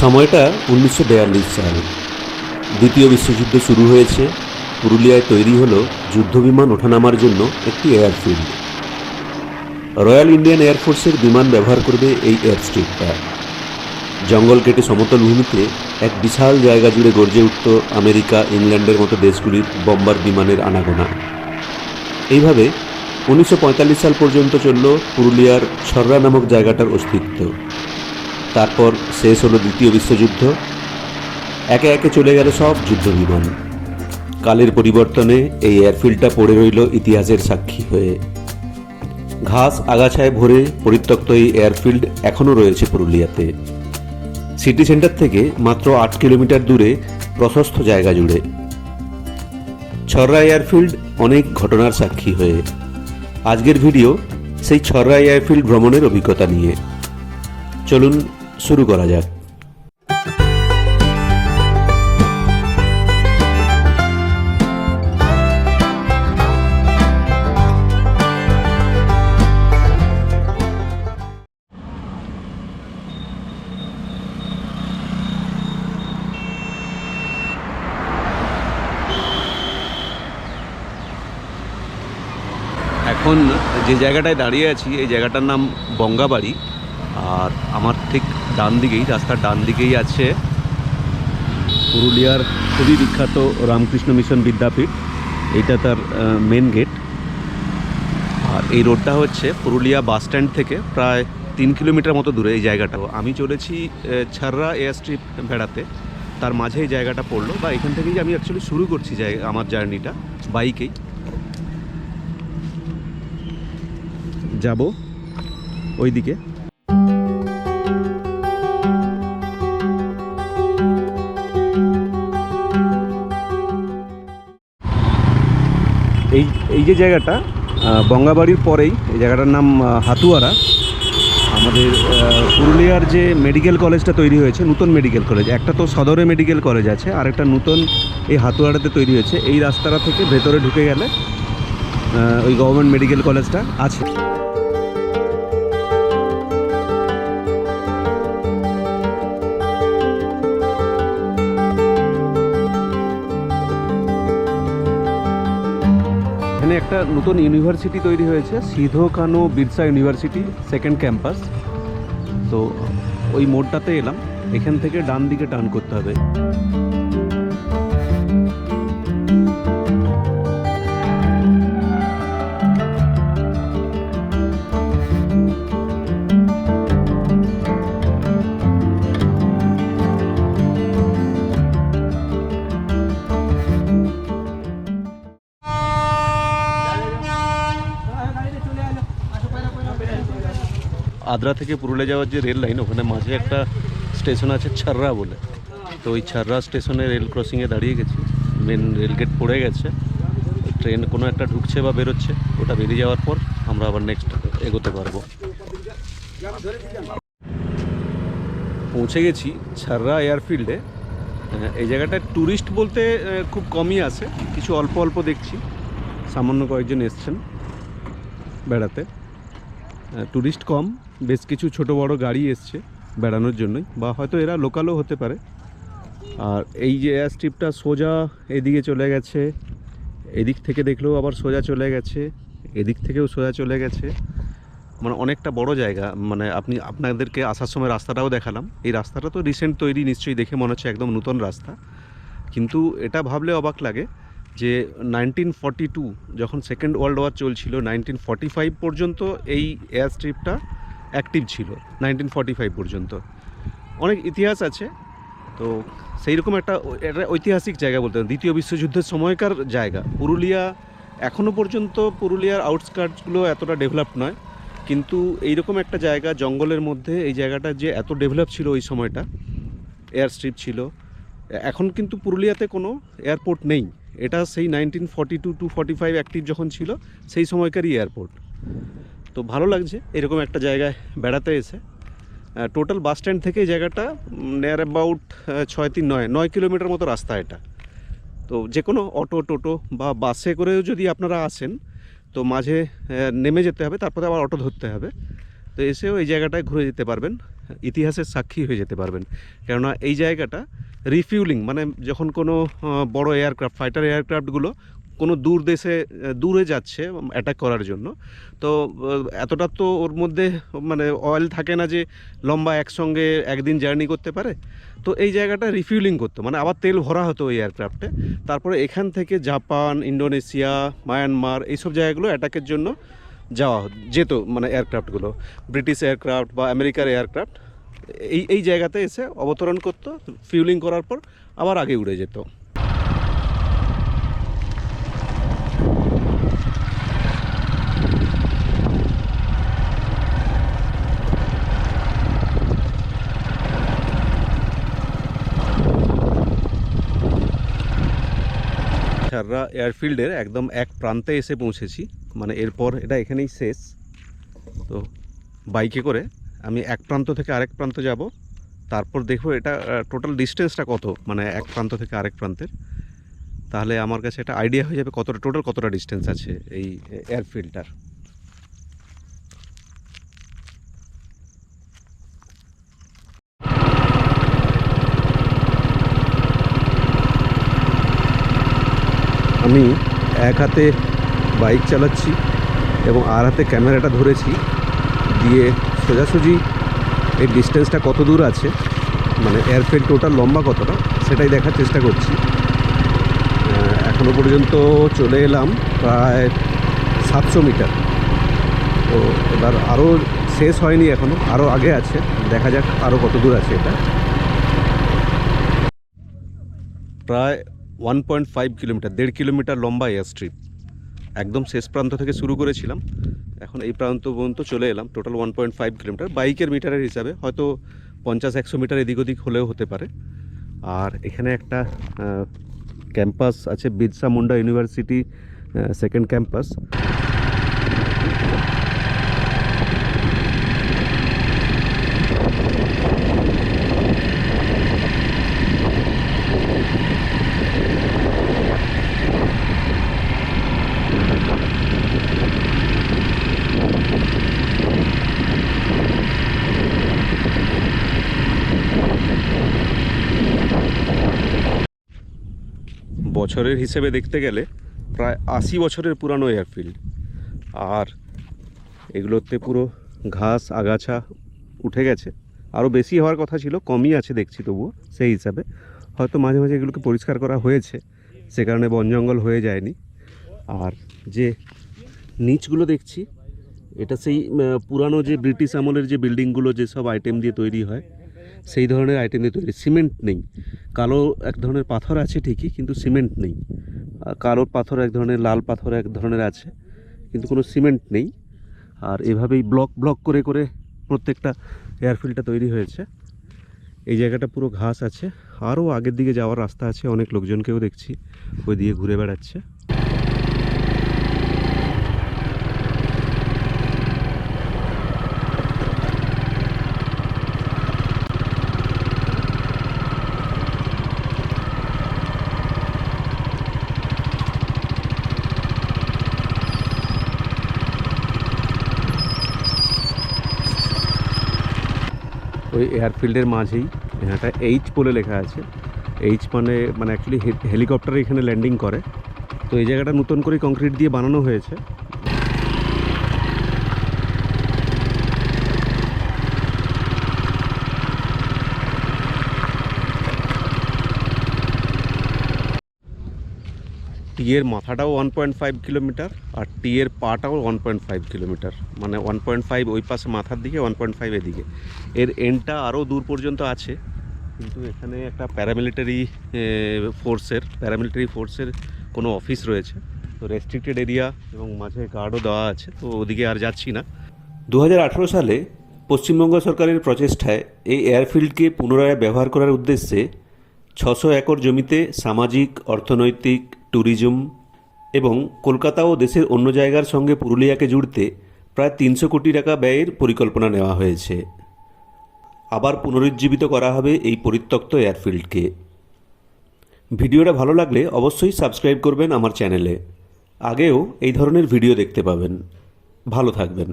সময়টা উনিশশো বিয়াল্লিশ সাল। দ্বিতীয় বিশ্বযুদ্ধ শুরু হয়েছে। পুরুলিয়ায় তৈরি হলো যুদ্ধবিমান ওঠানামার জন্য একটি এয়ারফিল্ড। রয়্যাল ইন্ডিয়ান এয়ারফোর্সের বিমান ব্যবহার করবে এই এয়ারস্ট্রিপটা জঙ্গল কেটে সমতল ভূমিতে এক বিশাল জায়গা জুড়ে গর্জে উঠত আমেরিকা, ইংল্যান্ডের মতো দেশগুলির বম্বার বিমানের আনাগোনা। এইভাবে উনিশশো পঁয়তাল্লিশ সাল পর্যন্ত চলল পুরুলিয়ার ছররা নামক জায়গাটার অস্তিত্ব। তারপর শেষ হলো দ্বিতীয় বিশ্বযুদ্ধ। একে একে চলে গেল সব যুদ্ধ বিমান কালের পরিবর্তনে এই এয়ারফিল্ডটা পড়ে রইল ইতিহাসের সাক্ষী হয়ে। ঘাস আগাছায় ভরে পরিত্যক্ত এই এয়ারফিল্ড এখনও রয়েছে পুরুলিয়াতে। সিটি সেন্টার থেকে মাত্র আট কিলোমিটার দূরে প্রশস্ত জায়গা জুড়ে। ছররা এয়ারফিল্ড অনেক ঘটনার সাক্ষী হয়ে। আজকের ভিডিও সেই ছররা এয়ারফিল্ড ভ্রমণের অভিজ্ঞতা নিয়ে। চলুন শুরু করা যাক। এখন যে জায়গাটায় দাঁড়িয়ে আছি, এই জায়গাটার নাম বঙ্গাবাড়ি। আর আমার ঠিক ডান দিকেই রাস্তার ডান দিকেই আছে পুরুলিয়ার খুবই বিখ্যাত রামকৃষ্ণ মিশন বিদ্যাপীঠ। এটা তার মেন গেট আর এই রোডটা হচ্ছে পুরুলিয়া বাস স্ট্যান্ড থেকে প্রায় তিন কিলোমিটার মতো দূরে এই জায়গাটা। আমি চলেছি ছাররা এয়ার স্ট্রিপ বেড়াতে। তার মাঝে এই জায়গাটা পড়ল বা এখান থেকেই আমি অ্যাকচুয়ালি শুরু করছি আমার জার্নিটা বাইকেই। যাব ওইদিকে। এই এই যে জায়গাটা বঙ্গাবাড়ির পরেই, এই জায়গাটার নাম হাতুয়ারা। আমাদের পুরুলিয়ার যে মেডিকেল কলেজটা তৈরি হয়েছে, নতুন মেডিকেল কলেজ, একটা তো সদরে মেডিকেল কলেজ আছে, আর একটা নতুন এই হাতুয়াড়াতে তৈরি হয়েছে। এই রাস্তাটা থেকে ভেতরে ঢুকে গেলে ওই গভর্নমেন্ট মেডিকেল কলেজটা আছে। একটা নতুন ইউনিভার্সিটি তৈরি হয়েছে Sidho Kanu Birsa university second campus তো ওই মোড়টাতে এলাম, এখান থেকে ডান দিকে টার্ন করতে হবে। আদ্রা থেকে পুরুলিয়া যাওয়ার যে রেল লাইন, ওখানে মাঝে একটা স্টেশন আছে ছাররা বলে। তো ওই ছাররা স্টেশনে রেল ক্রসিংয়ে দাঁড়িয়ে গেছি। মেন রেল গেট পড়ে গেছে। ট্রেন কোনো একটা ঢুকছে বা বেরোচ্ছে, ওটা বেরিয়ে যাওয়ার পর আমরা আবার নেক্সট এগোতে পারব। পৌঁছে গেছি ছাররা এয়ারফিল্ডে। এই জায়গাটায় ট্যুরিস্ট বলতে খুব কমই আসে। কিছু অল্প অল্প দেখছি। সামান্য কয়েকজন এসছেন বেড়াতে। ট্যুরিস্ট কম। বেশ কিছু ছোট বড় গাড়ি এসছে বেড়ানোর জন্যই, বা হয়তো এরা লোকালও হতে পারে। আর এই যে এয়ার স্ট্রিপটা সোজা এদিকে চলে গেছে, এদিক থেকে দেখলেও আবার সোজা চলে গেছে, এদিক থেকেও সোজা চলে গেছে। মানে অনেকটা বড় জায়গা মানে আপনি, আপনাদেরকে আসার সময় রাস্তাটাও দেখালাম। এই রাস্তাটা তো রিসেন্ট তৈরি, নিশ্চয়ই দেখে মনে হচ্ছে একদম নতুন রাস্তা। কিন্তু এটা ভাবলে অবাক লাগে যে নাইনটিন ফর্টি টু যখন সেকেন্ড ওয়ার্ল্ড ওয়ার চলছিল নাইনটিন ফাইভ পর্যন্ত এই এয়ার স্ট্রিপটা অ্যাক্টিভ ছিল নাইনটিন ফর্টি ফাইভ পর্যন্ত। অনেক ইতিহাস আছে, তো সেই রকম একটা ঐতিহাসিক জায়গা বলতে। দ্বিতীয় বিশ্বযুদ্ধের সময়কার জায়গা। পুরুলিয়া এখনও পর্যন্ত পুরুলিয়ার আউটস্কার্টসগুলো এতটা ডেভেলপ নয়, কিন্তু এইরকম একটা জায়গা, জঙ্গলের মধ্যে এই জায়গাটা যে এত ডেভেলপ ছিল ওই সময়টা এয়ার স্ট্রিপ ছিল। এখন কিন্তু পুরুলিয়াতে কোনো এয়ারপোর্ট নেই। এটা সেই nineteen forty two to forty five active যখন ছিল, সেই সময়কারই এয়ারপোর্ট তো ভালো লাগছে। এরকম একটা জায়গায় বেড়াতে এসে। টোটাল বাস স্ট্যান্ড থেকে জায়গাটা নিয়ার অ্যাবাউট ছয় তিন নয় নয় কিলোমিটার মতো রাস্তা এটা। তো যে কোনো অটো, টোটো বা বাসে করেও যদি আপনারা আসেন, তো মাঝে নেমে যেতে হবে, তারপরে আবার অটো ধরতে হবে। তো এসেও এই জায়গাটায় ঘুরে যেতে পারবেন, ইতিহাসের সাক্ষী হয়ে যেতে পারবেন। কেননা এই জায়গাটা রিফিউলিং মানে যখন কোনো বড় এয়ারক্রাফট ফাইটার এয়ারক্রাফটগুলো কোনো দূর দেশে দূরে যাচ্ছে অ্যাটাক করার জন্য। তো এতটা তো ওর মধ্যে মানে অয়েল থাকে না যে লম্বা একসঙ্গে একদিন জার্নি করতে পারে। তো এই জায়গাটা রিফিউলিং করতো। মানে আবার তেল ভরা হতো ওই এয়ারক্রাফটে তারপরে এখান থেকে জাপান ইন্ডোনেশিয়া মায়ানমার এইসব জায়গাগুলো অ্যাটাকের জন্য যাওয়া যেত মানে এয়ারক্রাফটগুলো ব্রিটিশ এয়ারক্রাফট বা আমেরিকার এয়ারক্রাফট এই এই জায়গাতে এসে অবতরণ করতো ফিউলিং করার পর আবার আগে উড়ে যেত। ছাররা এয়ারফিল্ডের একদম এক প্রান্তে এসে পৌঁছেছি। মানে এরপর এটা এখানেই শেষ। তো বাইকে করে আমি এক প্রান্ত থেকে আরেক প্রান্ত যাব। তারপর দেখব এটা টোটাল ডিস্টেন্সটা কত? মানে এক প্রান্ত থেকে আরেক প্রান্তের। তাহলে আমার কাছে একটা আইডিয়া হয়ে যাবে কতটা টোটাল কতটা ডিস্টেন্স আছে এই এয়ারফিল্ডটার আমি এক হাতে বাইক চালাচ্ছি এবং আর হাতে ক্যামেরাটা ধরেছি দিয়ে সোজাসুজি এই ডিস্টেন্সটা কত দূর আছে মানে এয়ারফিল্ড টোটাল লম্বা কতটা সেটাই দেখার চেষ্টা করছি। আহ, এখনও পর্যন্ত চলে এলাম প্রায় সাতশো মিটার। তো এবার আরও শেষ হয়নি এখনও আরও আগে আছে দেখা যাক আরও কত দূর আছে এটা। প্রায় ওয়ান পয়েন্ট ফাইভ কিলোমিটার, দেড় কিলোমিটার লম্বা এয়ার স্ট্রিপ একদম শেষ প্রান্ত থেকে শুরু করেছিলাম। এখন এই প্রান্ত পর্যন্ত চলে এলাম total one point five kilometre. বাইকের মিটারের হিসাবে হয়তো পঞ্চাশ, একশো মিটার এদিক ওদিক হলেও হতে পারে। আর এখানে একটা ক্যাম্পাস আছে, Birsa Munda university second campus বছরের হিসেবে দেখতে গেলে প্রায় আশি বছরের পুরানো এয়ারফিল্ড আর এগুলোতে পুরো ঘাস, আগাছা উঠে গেছে। আরও বেশি হওয়ার কথা ছিল, কমই আছে দেখছি তবুও সেই হিসাবে। হয়তো মাঝে মাঝে এগুলোকে পরিষ্কার করা হয়েছে, সে কারণে বন জঙ্গল হয়ে যায়নি। আর যে নিচগুলো দেখছি, এটা সেই পুরানো যে ব্রিটিশ আমলের যে বিল্ডিংগুলো যেসব আইটেম দিয়ে তৈরি হয় সেই ধরনের আইটেম দিয়ে তৈরি। সিমেন্ট নেই। কালো এক ধরনের পাথর আছে ঠিকই, কিন্তু সিমেন্ট নেই। কালো পাথর এক ধরনের, লাল পাথর এক ধরনের আছে, কিন্তু কোনো সিমেন্ট নেই। আর এভাবেই ব্লক ব্লক করে করে প্রত্যেকটা এয়ারফিল্ডটা তৈরি হয়েছে। এই জায়গাটা পুরো ঘাস আছে। আরও আগের দিকে যাওয়ার রাস্তা আছে, অনেক লোকজনকেও দেখছি। ওই দিয়ে ঘুরে বেড়াচ্ছে। ওই এয়ারফিল্ডের মাঝেই একটা এইচ বলে লেখা আছে। এইচ মানে মানে অ্যাকচুয়ালি হেলিকপ্টার এখানে ল্যান্ডিং করে। তো এই জায়গাটা নতুন করে কংক্রিট দিয়ে বানানো হয়েছে। টি এর মাথাটাও ওয়ান পয়েন্ট ফাইভ কিলোমিটার আর টি এর পাটাও ওয়ান পয়েন্ট ফাইভ কিলোমিটার মানে ওয়ান পয়েন্ট ফাইভ ওই পাশে মাথার দিকে ওয়ান পয়েন্ট ফাইভ এদিকে। এর এন্ডটা আরও দূর পর্যন্ত আছে, কিন্তু এখানে একটা প্যারামিলিটারি ফোর্সের প্যারামিলিটারি ফোর্সের কোনো অফিস রয়েছে। তো রেস্ট্রিক্টেড এরিয়া এবং মাঝে গার্ডও দেওয়া আছে, তো ওদিকে আর যাচ্ছি না। দু হাজার আঠেরো সালে পশ্চিমবঙ্গ সরকারের প্রচেষ্টায় এই এয়ারফিল্ডকে পুনরায় ব্যবহার করার উদ্দেশ্যে ছশো একর জমিতে সামাজিক, অর্থনৈতিক ট্যুরিজম এবং কলকাতা ও দেশের অন্য জায়গার সঙ্গে পুরুলিয়াকে জুড়তে প্রায় তিনশো কোটি টাকা ব্যয়ের পরিকল্পনা নেওয়া হয়েছে। আবার পুনরুজ্জীবিত করা হবে এই পরিত্যক্ত এয়ারফিল্ডকে। ভিডিওটা ভালো লাগলে অবশ্যই সাবস্ক্রাইব করবেন আমার চ্যানেলে। আগেও এই ধরনের ভিডিও দেখতে পাবেন। ভালো থাকবেন।